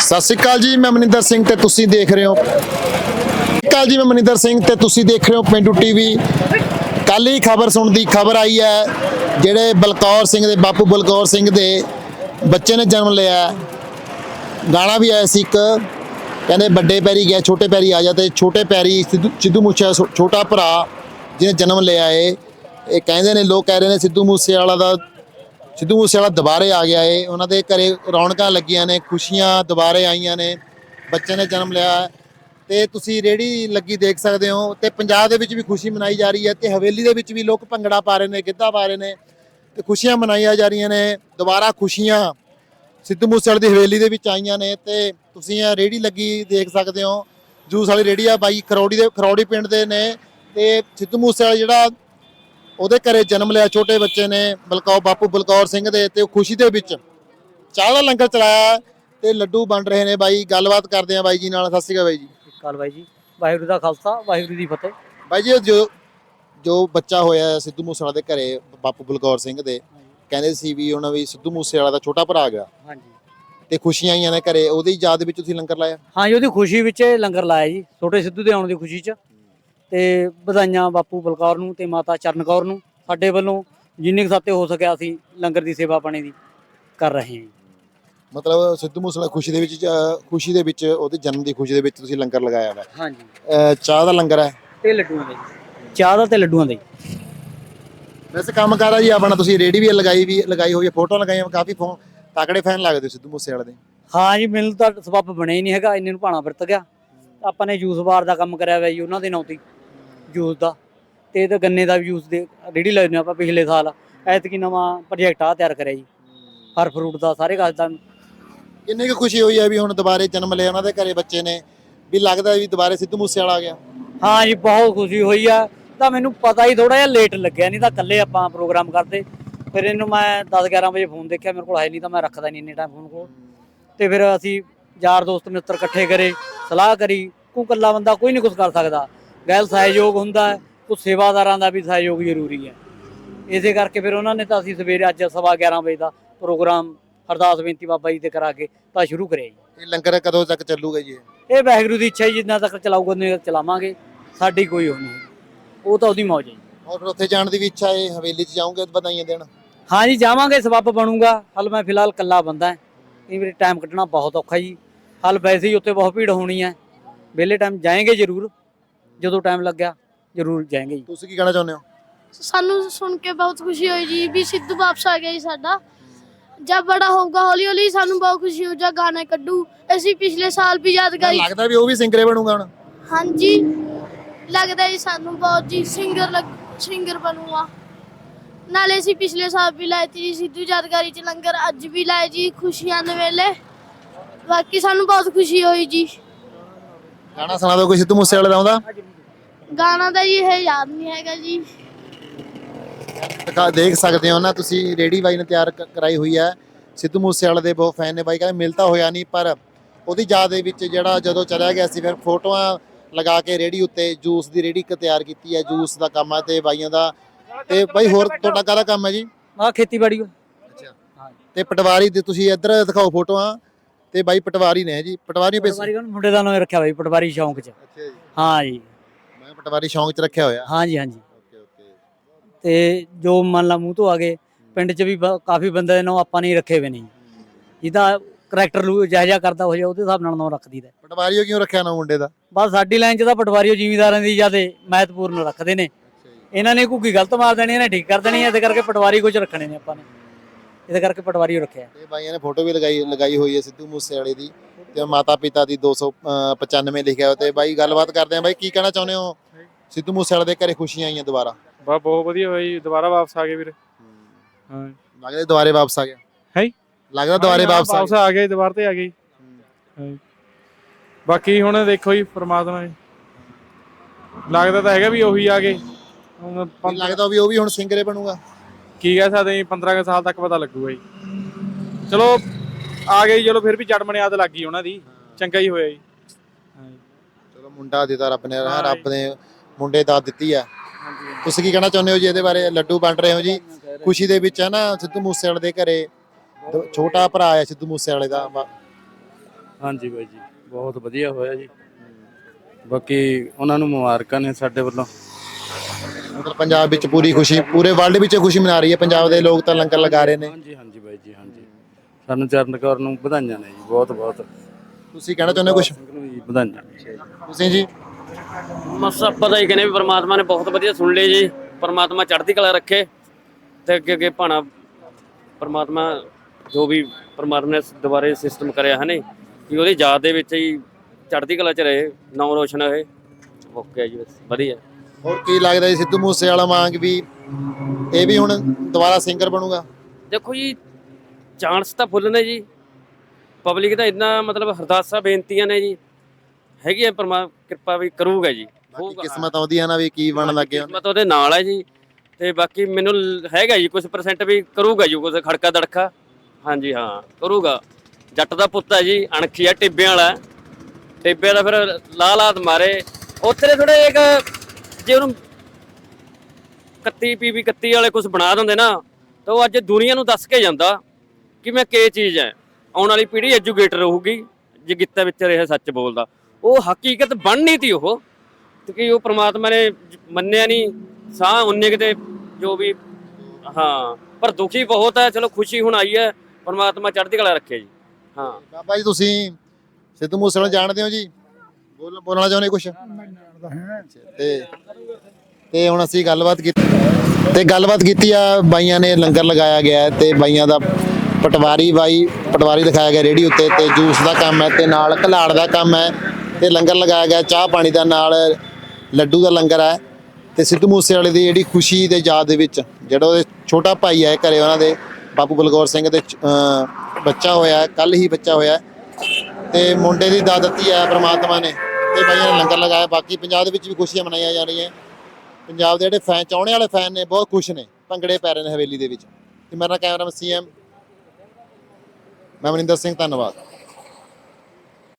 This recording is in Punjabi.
ਸਤਿ ਸ਼੍ਰੀ ਅਕਾਲ ਜੀ, ਮੈਂ ਮਨਿੰਦਰ ਸਿੰਘ ਤੇ ਤੁਸੀਂ ਦੇਖ ਰਹੇ ਹੋ। ਸਤਿ ਸ਼੍ਰੀ ਅਕਾਲ ਜੀ, ਮੈਂ ਮਨਿੰਦਰ ਸਿੰਘ ਤੇ ਤੁਸੀਂ ਦੇਖ ਰਹੇ ਹੋ ਪਿੰਡੂ ਟੀਵੀ। ਕੱਲ ਹੀ ਖਬਰ ਸੁਣ ਦੀ ਖਬਰ ਆਈ ਹੈ, ਜਿਹੜੇ ਬਲਕੌਰ ਸਿੰਘ ਦੇ, ਬਾਪੂ ਬਲਕੌਰ ਸਿੰਘ ਦੇ ਬੱਚੇ ਨੇ ਜਨਮ ਲਿਆ ਗਾਣਾ ਵੀ ਆਇਆ ਸੀ ਇੱਕ, ਕਹਿੰਦੇ ਵੱਡੇ ਪੈਰੀ ਗਿਆ, ਛੋਟੇ ਪੈਰੀ ਆ ਜਾ ਤੇ ਛੋਟੇ ਪੈਰੀ ਸਿੱਧੂ ਸਿੱਧੂ ਮੂਸੇ ਛੋਟਾ ਭਰਾ ਜਿਹਨੇ ਜਨਮ ਲਿਆ ਏ। ਇਹ ਕਹਿੰਦੇ ਨੇ, ਲੋਕ ਕਹਿ ਰਹੇ ਨੇ ਸਿੱਧੂ ਮੂਸੇ ਵਾਲਾ ਦਾ ਸਿੱਧੂ ਮੂਸੇਵਾਲਾ ਦੁਬਾਰੇ ਆ ਗਿਆ ਏ। ਉਹਨਾਂ ਦੇ ਘਰੇ ਰੌਣਕਾਂ ਲੱਗੀਆਂ ਨੇ, ਖੁਸ਼ੀਆਂ ਦੁਬਾਰੇ ਆਈਆਂ ਨੇ ਬੱਚੇ ਨੇ ਜਨਮ ਲਿਆ। ਹੈ ਤੇ ਤੁਸੀਂ ਰੇੜੀ ਲੱਗੀ ਦੇਖ ਸਕਦੇ ਹੋ ਤੇ ਪੰਜਾਬ ਦੇ ਵਿੱਚ ਵੀ ਖੁਸ਼ੀ ਮਨਾਈ ਜਾ ਰਹੀ ਹੈ ਤੇ ਹਵੇਲੀ ਦੇ ਵਿੱਚ ਵੀ ਲੋਕ ਭੰਗੜਾ ਪਾ ਰਹੇ ਨੇ, ਗਿੱਧਾ ਪਾ ਰਹੇ ਨੇ ਤੇ ਖੁਸ਼ੀਆਂ ਮਨਾਈਆਂ ਜਾ ਰਹੀਆਂ ਨੇ। ਦੁਬਾਰਾ ਖੁਸ਼ੀਆਂ ਸਿੱਧੂ ਮੂਸੇਵਾਲੇ ਦੀ ਹਵੇਲੀ ਦੇ ਵਿੱਚ ਆਈਆਂ ਨੇ ਤੇ ਤੁਸੀਂ ਇਹ ਰੇੜੀ ਲੱਗੀ ਦੇਖ ਸਕਦੇ ਹੋ। ਜੂਸ ਵਾਲੀ ਰੇੜੀ ਆ ਬਾਈ, ਖਰੋੜੀ ਦੇ, ਖਰੋੜੀ ਪਿੰਡ ਦੇ ਨੇ ਤੇ ਸਿੱਧੂ ਮੂਸੇਵਾਲਾ ਜਿਹੜਾ ਉਹਦੇ ਘਰੇ ਜਨਮ ਲਿਆ ਛੋਟੇ ਬੱਚੇ ਨੇ ਬਲਕੌਰ ਬਾਪੂ ਬਲਕੌਰ ਸਿੰਘ ਦੇ ਤੇ ਉਹ ਖੁਸ਼ੀ ਦੇ ਵਿੱਚ ਚਾਹ ਦਾ ਲੰਗਰ ਚਲਾਇਆ ਤੇ ਲੱਡੂ ਵੰਡ ਰਹੇ ਨੇ ਬਾਈ। ਗੱਲਬਾਤ ਕਰਦੇ ਆ ਬਾਈ ਜੀ ਨਾਲ। ਸਤਿ ਸ਼੍ਰੀ ਅਕਾਲ ਬਾਈ ਜੀ। ਕਾਲ ਬਾਈ ਜੀ। ਵਾਹਿਗੁਰੂ ਦਾ ਖਾਲਸਾ ਵਾਹਿਗੁਰੂ ਦੀ ਫਤਿਹ। ਬਾਈ ਜੀ ਜੋ ਜੋ ਬੱਚਾ ਹੋਇਆ ਸਿੱਧੂ ਮੂਸੇਵਾਲਾ ਦੇ ਘਰੇ ਬਾਪੂ ਬਲਕੌਰ ਸਿੰਘ ਦੇ ਕਹਿੰਦੇ ਸੀ ਵੀ ਉਹਨਾਂ ਵੀ ਸਿੱਧੂ ਮੂਸੇਵਾਲਾ ਦਾ ਛੋਟਾ ਭਰਾ ਗਿਆ ਹਾਂਜੀ। ਤੇ ਖੁਸ਼ੀਆਂ ਆਈਆਂ ਨੇ ਘਰੇ। ਉਹਦੀ ਯਾਦ ਵਿੱਚ ਤੁਸੀਂ ਲੰਗਰ ਲਾਇਆ? ਹਾਂ ਜੀ ਉਹਦੀ ਖੁਸ਼ੀ ਵਿੱਚ ਇਹ ਲੰਗਰ ਲਾਇਆ ਜੀ ਛੋਟੇ ਸਿੱਧੂ ਦੇ ਆਉਣ ਦੀ ਖੁਸ਼ੀ 'ਚ। ਤੇ ਵਧਾਈਆਂ ਬਾਪੂ ਬਲਕੌਰ ਨੂੰ ਤੇ ਮਾਤਾ ਚਰਨ ਕੌਰ ਨੂੰ ਸਾਡੇ ਵੱਲੋਂ ਜਿੰਨੀ ਕੁ ਸਾਤੇ ਹੋ ਸਕਿਆ ਅਸੀਂ ਲੰਗਰ ਦੀ ਸੇਵਾ ਪਾਣੀ ਦੀ ਕਰ ਰਹੇ ਹਾਂ ਜੀ। ਮਤਲਬ ਸਿੱਧੂ ਮੂਸੇਵਾਲਾ ਖੁਸ਼ੀ ਦੇ ਵਿੱਚ ਖੁਸ਼ੀ ਦੇ ਵਿੱਚ ਉਹਦੇ ਜਨਮ ਦੀ ਖੁਸ਼ੀ ਦੇ ਵਿੱਚ ਤੁਸੀਂ ਲੰਗਰ ਲਗਾਇਆ ਹੋਇਆ। ਹਾਂਜੀ। ਅਹ, ਚਾਹ ਦਾ ਲੰਗਰ ਹੈ? ਤੇ ਲੱਡੂਆਂ ਦਾ ਜੀ। ਚਾਹ ਦਾ ਤੇ ਲੱਡੂਆਂ ਦਾ ਜੀ। ਵੈਸੇ ਕੰਮ ਕਰ ਆ ਜੀ ਆਪਣਾ ਤੁਸੀਂ ਰੇਡੀ ਵੀ ਲਗਾਈ ਵੀ ਲਗਾਈ ਹੋਈ ਹੈ ਫੋਟੋ ਲਗਾਈਆਂ ਕਾਫੀ ਫੋਨ ਤਕੜੇ ਫੈਨ ਲੱਗਦੇ ਹੋ ਸਿੱਧੂ ਮੂਸੇਵਾਲੇ ਦੇ। ਹਾਂ ਜੀ ਮੈਨੂੰ ਤਾਂ ਸਬੱਬ ਬਣਿਆ ਹੀ ਨਹੀਂ ਹੈਗਾ ਇੰਨੇ ਨੂੰ ਭਾਣਾ ਵਰਤ ਗਿਆ। ਆਪਾਂ ਨੇ ਜੂਸ ਬਾਰ ਦਾ ਕੰਮ ਕਰਿਆ ਹੋਇਆ ਜੀ ਉਹਨਾਂ ਦੇ ਨਾਂ ਤੇ। ਜੂਸ ਦਾ ਤੇ ਇਹ ਤਾਂ ਗੰਨੇ ਦਾ ਵੀ ਜੂਸ ਦੇ ਰੇੜੀ ਲਾਉਂਦੇ ਆਪਾਂ ਪਿਛਲੇ ਸਾਲ। ਐਤਕੀ ਨਵਾਂ ਪ੍ਰੋਜੈਕਟ ਆ ਤਿਆਰ ਕਰਿਆ ਜੀ। ਹਰ ਫਰੂਟ ਦਾ ਸਾਰੇ ਗਾছ ਦਾ। ਕਿੰਨੀ ਕੁ ਖੁਸ਼ੀ ਹੋਈ ਹੈ ਵੀ ਹੁਣ ਦੁਬਾਰੇ ਜਨਮ ਲਿਆ ਉਹਨਾਂ ਦੇ ਘਰੇ ਬੱਚੇ ਨੇ ਵੀ ਲੱਗਦਾ ਵੀ ਦੁਬਾਰੇ ਸਿੱਧੂ ਮੂਸੇਵਾਲਾ ਆ ਗਿਆ। ਹਾਂ ਜੀ ਬਹੁਤ ਖੁਸ਼ੀ ਹੋਈ ਆ। ਤਾਂ ਮੈਨੂੰ ਪਤਾ ਹੀ ਥੋੜਾ ਜਿਹਾ ਲੇਟ ਲੱਗਿਆ ਨਹੀਂ ਤਾਂ ਇਕੱਲੇ ਆਪਾਂ ਪ੍ਰੋਗਰਾਮ ਕਰਦੇ। ਫਿਰ ਇਹਨੂੰ ਮੈਂ 10 11 ਵਜੇ ਫੋਨ ਦੇਖਿਆ ਮੇਰੇ ਕੋਲ ਹੈ ਨਹੀਂ ਤਾਂ ਮੈਂ ਰੱਖਦਾ ਨਹੀਂ ਇੰਨੇ ਟਾਈਮ ਫੋਨ ਕੋਲ। ਤੇ ਫਿਰ ਅਸੀਂ ਯਾਰ ਦੋਸਤ ਮਿੱਤਰ ਇਕੱਠੇ ਕਰੇ ਸਲਾਹ ਕਰੀ। ਕੋਈ ਇਕੱਲਾ ਬੰਦਾ ਕੋਈ ਨਹੀਂ ਕੁਝ ਕਰ ਸਕਦਾ। ਗੈਲ ਸਹਿਯੋਗ ਹੁੰਦਾ ਹੈ ਕੁਝ ਸੇਵਾਦਾਰਾਂ ਦਾ ਵੀ ਸਹਿਯੋਗ ਜ਼ਰੂਰੀ ਹੈ। ਇਸੇ ਕਰਕੇ ਫਿਰ ਉਹਨਾਂ ਨੇ ਤਾਂ ਅਸੀਂ ਸਵੇਰੇ ਅੱਜ ਸਵਾ 11 ਵਜੇ ਦਾ ਪ੍ਰੋਗਰਾਮ ਅਰਦਾਸ ਬੇਨਤੀ ਬਾਬਾ ਜੀ ਤੇ ਕਰਾ ਕੇ ਤਾਂ ਸ਼ੁਰੂ ਕਰਿਆ ਜੀ। ਇਹ ਲੰਗਰ ਕਦੋਂ ਤੱਕ ਚੱਲੂਗਾ ਜੀ ਇਹ? ਇਹ ਵਾਹਿਗੁਰੂ ਦੀ ਇੱਛਾ ਹੀ ਜਿੰਨਾ ਤੱਕ ਚਲਾਊਗਾ ਉਨੇ ਤੱਕ ਚਲਾਵਾਂਗੇ ਸਾਡੀ ਕੋਈ ਉਹ ਨਹੀਂ ਉਹ ਤਾਂ ਉਹਦੀ ਮੌਜ ਹੈ ਜੀ। ਹੋਰ ਫਿਰ ਉੱਥੇ ਜਾਣ ਦੀ ਵੀ ਇੱਛਾ ਹੈ ਹਵੇਲੀ 'ਚ ਜਾਓਗੇ ਵਧਾਈਆਂ ਦੇਣ? ਹਾਂ ਜੀ ਜਾਵਾਂਗੇ ਸਬੱਬ ਬਣੂਗਾ। ਹਲ ਮੈਂ ਫਿਲਹਾਲ ਕੱਲਾ ਬੰਦਾ ਹਾਂ। ਕਈ ਵਾਰੀ ਟਾਈਮ ਕੱਢਣਾ ਬਹੁਤ ਔਖਾ ਜੀ। ਹਲ ਵੈਸੇ ਹੀ ਉੱਥੇ ਬਹੁਤ ਭੀੜ ਹੋਣੀ ਹੈ। ਵਿਹਲੇ ਟਾਈਮ ਜਾਏਂਗੇ ਜ਼ਰੂਰ। ਜਦੋਂ ਟਾਈਮ ਲੱਗਿਆ ਜ਼ਰੂਰ ਜਾਏਂਗੇ ਜੀ। ਤੁਸੀਂ ਕੀ ਕਹਿਣਾ ਚਾਹੁੰਦੇ ਹੋ? ਸਾਨੂੰ ਸੁਣ ਕੇ ਬਹੁਤ ਖੁਸ਼ੀ ਹੋਈ ਜੀ ਵੀ ਸਿੱਧੂ ਵਾਪਸ ਆ ਗਿਆ ਜੀ ਸਾਡਾ। ਜਦ ਬੜਾ ਹੋਊਗਾ ਹੌਲੀ ਹੌਲੀ ਸਾਨੂੰ ਬਹੁਤ ਖੁਸ਼ੀ ਹੋ ਜਾ ਗਾਣੇ ਕੱਢੂ। ਅਸੀਂ ਪਿਛਲੇ ਸਾਲ ਵੀ ਯਾਦਗਾਰੀ ਲੱਗਦਾ ਵੀ ਉਹ ਵੀ ਸਿੰਗਰੇ ਬਣੂਗਾ ਹੁਣ। ਹਾਂਜੀ। ਲੱਗਦਾ ਜੀ ਸਾਨੂੰ ਬਹੁਤ ਜੀ ਸਿੰਗਰ ਸਿੰਗਰ ਬਣੂਗਾ। ਨਾਲੇ ਅਸੀਂ ਪਿਛਲੇ ਸਾਲ ਵੀ ਲਾਏ ਤੀ ਜੀ ਸਿੱਧੂ ਯਾਦਗਾਰੀ ਚ ਲੰਗਰ ਅੱਜ ਵੀ ਲਾਏ ਜੀ ਖੁਸ਼ੀਆਂ ਦੇ ਵੇਲੇ। ਬਾਕੀ ਸਾਨੂੰ ਬਹੁਤ ਖੁਸ਼ੀ ਹੋਈ ਜੀ। ਗਾਣਾ ਸੁਣਾ ਦਿਓ ਕੋਈ ਸਿੱਧੂ ਮੂਸੇਵਾਲੇ ਦਾ ਆਉਂਦਾ? ਗਾਣਾ ਦਾ ਜੀ ਇਹ ਯਾਦ ਨਹੀਂ ਹੈਗਾ ਜੀ। ਦਿਖਾ- ਦੇਖ ਸਕਦੇ ਹੋ ਨਾ ਤੁਸੀਂ ਰੇਡੀ ਬਾਈ ਨੇ ਤਿਆਰ ਕ- ਕਰਾਈ ਹੋਈ ਹੈ। ਸਿੱਧੂ ਮੂਸੇਵਾਲੇ ਦੇ ਬਹੁਤ ਫੈਨ ਨੇ ਬਾਈ ਕਹਿੰਦੇ ਮਿਲਤਾ ਹੋਇਆ ਨਹੀਂ ਪਰ ਉਹਦੀ ਯਾਦ ਦੇ ਵਿੱਚ ਜਿਹੜਾ ਜਦੋਂ ਚਲਿਆ ਗਿਆ ਸੀ ਫਿਰ ਫੋਟੋਆਂ ਲਗਾ ਕੇ ਰੇੜੀ ਉੱਤੇ ਜੂਸ ਦੀ ਰੇੜੀ ਇੱਕ ਤਿਆਰ ਕੀਤੀ ਹੈ ਜੂਸ ਦਾ ਕੰਮ ਹੈ ਤੇ ਬਾਈਆਂ ਦਾ। ਤੇ ਬਾਈ ਹੋਰ ਤੁਹਾਡਾ ਕਾਹਦਾ ਕੰਮ ਹੈ ਜੀ? ਆਹ ਖੇਤੀਬਾੜੀ। ਅੱਛਾ। ਹਾਂ ਤੇ ਪਟਵਾਰੀ ਦੇ ਤੁਸੀਂ ਇੱਧਰ ਦਿਖਾਓ ਫੋਟੋਆਂ। ਤੇ ਬਾਈ ਪਟਵਾਰੀ ਨੇ ਜੀ ਪਟਵਾਰੀ ਪੈਸੇ ਪਟਵਾਰੀ ਨੂੰ ਮੁੰਡੇ ਦਾ ਨਾਮ ਰੱਖਿਆ ਜੀ ਪਟਵਾਰੀ ਸ਼ੌਂਕ 'ਚ। ਅੱਛਾ ਜੀ। ਹਾਂ ਜੀ। ਪਟਵਾਰੀ ਸ਼ੌਂਕ 'ਚ ਰੱਖਿਆ ਹੋਇਆ? ਹਾਂ ਜੀ ਹਾਂ ਜੀ ਓਕੇ ਓਕੇ। ਤੇ ਜੋ ਮੰਨ ਲਾ ਮੂੰਹ ਤੋਂ ਆ ਗਏ ਪਿੰਡ 'ਚ ਵੀ ਬ- ਕਾਫੀ ਬੰਦੇ ਨਾਮ ਆਪਾਂ ਨੇ ਰੱਖੇ ਹੋਏ ਨੇ ਜੀ। ਜਿਹਦਾ ਕਰੈਕਟਰ ਲੂ ਜਾਇਜਾ ਕਰਦਾ ਹੋ ਜਾ ਉਹਦੇ ਹਿਸਾਬ ਨਾਲ ਨਾਮ ਰੱਖ ਦਈਦਾ ਪਟਵਾਰੀਓ ਕਿਉਂ ਰੱਖਿਆ ਨਾ ਮੁੰਡੇ ਦਾ? ਬਸ ਸਾਡੀ ਲਾਈਨ 'ਚ ਤਾਂ ਪਟਵਾਰੀਓ ਜ਼ਿਮੀਦਾਰਾਂ ਦੀ ਜਿਆਦੇ ਮਹੱਤਵਪੂਰਨ ਰੱਖਦੇ ਨੇ। ਇਹਨਾਂ ਨੇ ਘੁੱਗੀ ਗਲਤ ਮਾਰ ਦੇਣੀ ਇਹਨੇ ਠੀਕ ਕਰ ਦੇਣੀ ਇਹਦੇ ਕਰਕੇ ਪਟਵਾਰੀ ਕੁਝ ਰੱਖਣੇ ਨੇ ਆਪਾਂ ਨੇ। ਇਹਦੇ ਕਰਕੇ ਪਟਵਾਰੀਓ ਰੱਖਿਆ। ਤੇ ਬਾਈਆਂ ਨੇ ਫੋਟੋ ਵੀ ਲਗਾਈ ਲਗਾਈ ਹੋਈ ਹੈ ਸਿੱਧੂ ਮੂਸੇਵਾਲੇ ਦੀ। ਤੇ ਮਾਤਾ ਪਿਤਾ ਦੀ 295 ਲਿਖਿਆ ਹੋਇਆ ਤੇ ਬਾਈ ਗੱਲਬਾਤ ਕਰਦੇ ਆ ਬਾਈ ਕੀ ਕਹਿਣਾ ਚਾਹੁੰਦੇ ਹੋ? ਸਿੱਧੂ ਮੂਸੇਵਾਲੇ ਦੇ ਘਰੇ ਖੁਸ਼ੀਆਂ ਆਈਆਂ ਦੁਬਾਰਾ? ਬਾ ਬਹੁਤ ਵਧੀਆ ਹੋਇਆ ਜੀ ਦੁਬਾਰਾ ਵਾਪਸ ਆ ਗਏ ਵੀਰ। ਹਾਂ। ਲੱਗਦਾ ਦੁਬਾਰੇ ਵਾਪਸ ਆ ਗਿਆ? ਹੈਂ? ਲੱਗਦਾ ਦੁਬਾਰੇ ਵਾਪਸ ਆ ਵਾਪਸ ਗਿਆ? ਆ ਗਏ ਦੁਬਾਰਾ ਤੇ ਆ ਗਏ ਹਾਂ। ਬਾਕੀ ਹੁਣ ਦੇਖੋ ਜੀ ਪ੍ਰਮਾਤਮਾ ਜੀ ਲੱਗਦਾ ਤਾਂ ਹੈਗਾ ਵੀ ਉਹੀ ਆ ਗਏ। ਹੁਣ ਮੈਨੂੰ ਪੰਦ- ਲੱਗਦਾ ਵੀ ਉਹ ਵੀ ਹੁਣ ਸਿੰਗਰੇ ਬਣੂਗਾ। ਕੀ ਕਹਿ ਸਕਦੇ ਜੀ 15 ਕੁ ਸਾਲ ਤੱਕ ਪਤਾ ਲੱਗੂਗਾ ਜੀ। ਚਲੋ ਆ ਗਏ ਜੀ, ਚਲੋ ਫਿਰ ਵੀ ਜੜ ਮਨਿਆਦ ਲੱਗ ਗਈ ਉਹਨਾਂ ਦੀ। ਚੰਗਾ ਹੀ ਹੋਇਆ ਜੀ। ਹਾਂ ਜੀ। ਚਲੋ ਮੁੰਡਾ ਦਿੱਤਾ ਰੱਬ ਨੇ ਰੱਬ ਨੇ ਮੁੰਡੇ ਦਾ ਦਿੱਤੀ ਆ। ਤੁਸੀਂ ਕੀ ਕਹਿਣਾ ਚਾਹੁੰਦੇ ਹੋ ਜੀ ਇਹਦੇ ਬਾਰੇ? ਲੱਡੂ ਵੰਡ ਰਹੇ ਹੋ ਜੀ। ਖੁਸ਼ੀ ਦੇ ਵਿੱਚ ਹੈ ਨਾ ਸਿੱਧੂ ਮੂਸੇਵਾਲੇ ਦੇ ਘਰੇ। ਛੋਟਾ ਭਰਾ ਹੈ ਸਿੱਧੂ ਮੂਸੇਵਾਲੇ ਦਾ। ਹਾਂਜੀ ਬਾਈ ਜੀ ਬਹੁਤ ਵਧੀਆ ਹੋਇਆ ਜੀ। ਬਾਕੀ ਉਹਨਾਂ ਨੂੰ ਮੁਬਾਰਕਾਂ ਨੇ ਸਾਡੇ ਵੱਲੋਂ। ਮਤਲਬ ਪੰਜਾਬ ਵਿੱਚ ਪੂਰੀ ਖੁਸ਼ੀ ਪੂਰੇ ਵਰਲਡ ਵਿੱਚ ਖੁਸ਼ੀ ਮਨਾ ਰਹੀ ਹੈ। ਪੰਜਾਬ ਦੇ ਲੋਕ ਤਾਂ ਲੰਗਰ ਲਗਾ ਰਹੇ ਨੇ। ਹਾਂਜੀ ਹਾਂਜੀ ਬਾਈ ਜੀ ਹਾਂਜੀ। ਸਾਨੂੰ ਚਰਨ ਕੌਰ ਨੂੰ ਵਧਾਈਆਂ ਨੇ ਜੀ ਬਹੁਤ ਬਹੁਤ। ਤੁਸੀਂ ਕਹਿਣਾ ਚਾਹੁੰਦੇ ਹੋ ਕੁਝ ਵਧਾਈਆਂ ਤੁਸੀਂ ਜੀ? ਬਸ ਆਪਾਂ ਤਾਂ ਇਹ ਕਹਿੰਦੇ ਵੀ ਪਰਮਾਤਮਾ ਨੇ ਬਹੁਤ ਵਧੀਆ ਸੁਣ ਲਏ ਜੀ। ਪਰਮਾਤਮਾ ਚੜ੍ਹਦੀ ਕਲਾ ਰੱਖੇ ਤੇ ਅੱਗੇ ਅੱਗੇ ਭਾਣਾ ਪਰਮਾਤਮਾ ਜੋ ਵੀ ਪਰਮਾਤਮਾ ਨੇ ਦੁਬਾਰੇ ਸਿਸਟਮ ਕਰਿਆ ਹੈ ਨੇ ਕਿ ਉਹਦੀ ਯਾਦ ਦੇ ਵਿੱਚ ਹੀ ਚੜ੍ਹਦੀ ਕਲਾ ਚ ਰਹੇ ਨਾਮ ਰੋਸ਼ਨ ਹੋਏ। ਓਕੇ ਜੀ ਬਸ ਵਧੀਆ। ਹੋਰ ਕੀ ਲੱਗਦਾ ਜੀ ਸਿੱਧੂ ਮੂਸੇ ਵਾਲਾ ਵਾਂਗ ਵੀ ਇਹ ਵੀ ਹੁਣ ਦੁਬਾਰਾ ਸਿੰਗਰ ਬਣੂਗਾ? ਦੇਖੋ ਜੀ ਚਾਂਸ ਤਾਂ ਫੁੱਲ ਨੇ ਜੀ। ਪਬਲਿਕ ਦਾ ਇੰਨਾ ਮਤਲਬ ਹਰਦਾਸਾ ਬੇਨਤੀਆਂ ਨੇ ਜੀ। ਹੈਗੀ ਹੈ ਪਰਮਾ ਕਿਰਪਾ ਵੀ ਕਰੂਗਾ ਜੀ। ਬਾਕੀ ਹੋਊਗਾ। ਕਿਸਮਤ ਆਉਂਦੀ ਹੈ ਨਾ ਵੀ ਕੀ ਬਣਨ ਲੱਗੇ ਕਿਸਮਤ ਉਹਦੇ ਨਾਲ ਹੈ ਜੀ। ਤੇ ਬਾਕੀ ਮੈਨੂੰ ਲ- ਹੈਗਾ ਜੀ ਕੁਝ ਪਰਸੈਂਟ ਵੀ ਕਰੂਗਾ ਜੀ ਕੁਝ ਖੜਕਾ ਦੜਕਾ। ਹਾਂਜੀ ਹਾਂ ਕਰੂਗਾ। ਜੱਟ ਦਾ ਪੁੱਤ ਹੈ ਜੀ ਅਣਖੀ ਆ ਟਿੱਬਿਆਂ ਵਾਲਾ। ਟਿੱਬੇ ਦਾ ਫਿਰ ਲਾਲਾਤ ਮਾਰੇ। ਉੱਥੇ ਥੋੜੇ ਇੱਕ ਜੇ ਉਹਨੂੰ 31 ਪੀਵੀ 31 ਵਾਲੇ ਕੁਝ ਬਣਾ ਦਿੰਦੇ ਨਾ ਤਾਂ ਉਹ ਅੱਜ ਦੁਨੀਆ ਨੂੰ ਦੱਸ ਕੇ ਜਾਂਦਾ ਕਿ ਮੈਂ ਕੀ ਚੀਜ਼ ਹੈ ਆਉਣ ਵਾਲੀ ਪੀੜ੍ਹੀ ਐਜੂਕੇਟਰ ਰਹੂਗੀ ਜੇ ਗਿੱਤੇ ਵਿੱਚ ਰਿਹਾ ਸੱਚ ਬੋਲਦਾ। ਉਹ ਹਕੀਕਤ ਬਣਨੀ ਤੀ ਉਹ। ਤੇ ਕਿ ਉਹ ਪ੍ਰਮਾਤਮਾ ਨੇ ਮੰਨਿਆ ਨਹੀਂ, ਸਾਹ ਉਹਨੇ ਕਿਤੇ ਜੋ ਵੀ, ਹਾਂ, ਪਰ ਦੁਖੀ ਬਹੁਤ ਹੈ, ਚਲੋ ਖੁਸ਼ੀ ਹੁਣ ਆਈ ਹੈ, ਪਰਮਾਤਮਾ ਚੜ੍ਹਦੀ ਕਲਾ ਰੱਖੇ ਜੀ, ਹਾਂ। ਬਾਬਾ ਜੀ, ਤੁਸੀਂ ਸਿੱਧੂ ਮੂਸੇ ਜਾਣਦੇ ਹੋ ਜੀ? ਬੋਲ, ਬੋਲਣਾ ਚਾਹੁੰਦੇ ਕੁਝ ਤੇ ਤੇ ਹੁਣ ਅਸੀਂ ਗੱਲਬਾਤ ਕੀਤੀ ਤੇ ਗੱਲਬਾਤ ਕੀਤੀ ਆ, ਬਾਈਆਂ ਨੇ ਲੰਗਰ ਲਗਾਇਆ ਗਿਆ, ਤੇ ਬਾਈਆਂ ਦਾ ਪਟਵਾਰੀ ਬਾਈ, ਪਟਵਾਰੀ ਦਿਖਾਇਆ ਗਿਆ ਰੇੜੀ ਉੱਤੇ, ਤੇ ਜੂਸ ਦਾ ਕੰਮ ਹੈ, ਤੇ ਨਾਲ ਘਲਾੜ ਦਾ ਕੰਮ ਹੈ, ਤੇ ਲੰਗਰ ਲਗਾਇਆ ਗਿਆ, ਚਾਹ ਪਾਣੀ ਦਾ ਨਾਲ ਲੱਡੂ ਦਾ ਲੰਗਰ ਹੈ ਤੇ ਸਿੱਧੂ ਮੂਸੇ ਵਾਲੇ ਦੀ ਜਿਹੜੀ ਖੁਸ਼ੀ ਦੇ ਯਾਦ ਦੇ ਵਿੱਚ, ਜਿਹੜਾ ਉਹਦੇ ਛੋਟਾ ਭਾਈ ਹੈ ਘਰੇ ਉਹਨਾਂ ਦੇ, ਬਾਪੂ ਬਲਗੌਰ ਸਿੰਘ ਦੇ ਬੱਚਾ ਹੋਇਆ ਕੱਲ ਹੀ ਬੱਚਾ ਹੋਇਆ ਤੇ ਮੁੰਡੇ ਦੀ ਦਾਤ ਹੈ ਪ੍ਰਮਾਤਮਾ ਨੇ ਤੇ ਬਾਈਆਂ ਨੇ ਲੰਗਰ ਲਗਾਇਆ, ਬਾਕੀ ਪੰਜਾਬ ਦੇ ਵਿੱਚ ਵੀ ਖੁਸ਼ੀਆਂ ਮਨਾਈਆਂ ਜਾ ਰਹੀਆਂ। ਪੰਜਾਬ ਦੇ ਜਿਹੜੇ ਫੈਨ, ਚਾਹਣੇ ਵਾਲੇ ਫੈਨ ਨੇ, ਬਹੁਤ ਖੁਸ਼ ਨੇ, ਭੰਗੜੇ ਪੈ ਰਹੇ ਨੇ ਹਵੇਲੀ ਦੇ ਵਿੱਚ। ਤੇ ਮੇਰਾ ਕੈਮਰਾ ਸੀਐਮ ਮੈਂ ਮਨਿੰਦਰ ਸਿੰਘ, ਧੰਨਵਾਦ।